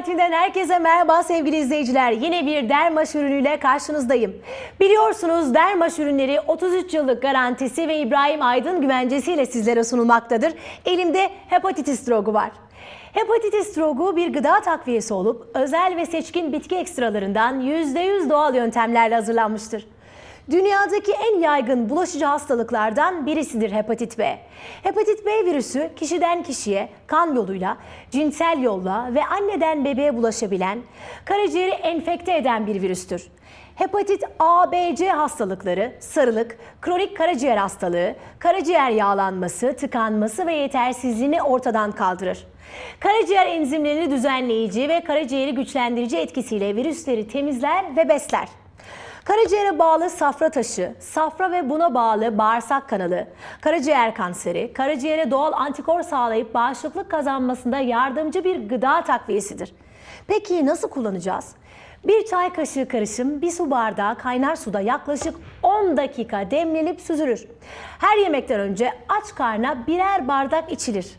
saatinden herkese merhaba sevgili izleyiciler. Yine bir Dermaş ürünüyle karşınızdayım. Biliyorsunuz Dermaş ürünleri 33 yıllık garantisi ve İbrahim Aydın güvencesiyle sizlere sunulmaktadır. Elimde hepatitis drogu var. Hepatitis drogu bir gıda takviyesi olup özel ve seçkin bitki ekstralarından %100 doğal yöntemlerle hazırlanmıştır. Dünyadaki en yaygın bulaşıcı hastalıklardan birisidir hepatit B. Hepatit B virüsü kişiden kişiye kan yoluyla, cinsel yolla ve anneden bebeğe bulaşabilen, karaciğeri enfekte eden bir virüstür. Hepatit A, B, C hastalıkları, sarılık, kronik karaciğer hastalığı, karaciğer yağlanması, tıkanması ve yetersizliğini ortadan kaldırır. Karaciğer enzimlerini düzenleyici ve karaciğeri güçlendirici etkisiyle virüsleri temizler ve besler. Karaciğere bağlı safra taşı, safra ve buna bağlı bağırsak kanalı, karaciğer kanseri, karaciğere doğal antikor sağlayıp bağışıklık kazanmasında yardımcı bir gıda takviyesidir. Peki nasıl kullanacağız? Bir çay kaşığı karışım bir su bardağı kaynar suda yaklaşık 10 dakika demlenip süzülür. Her yemekten önce aç karna birer bardak içilir.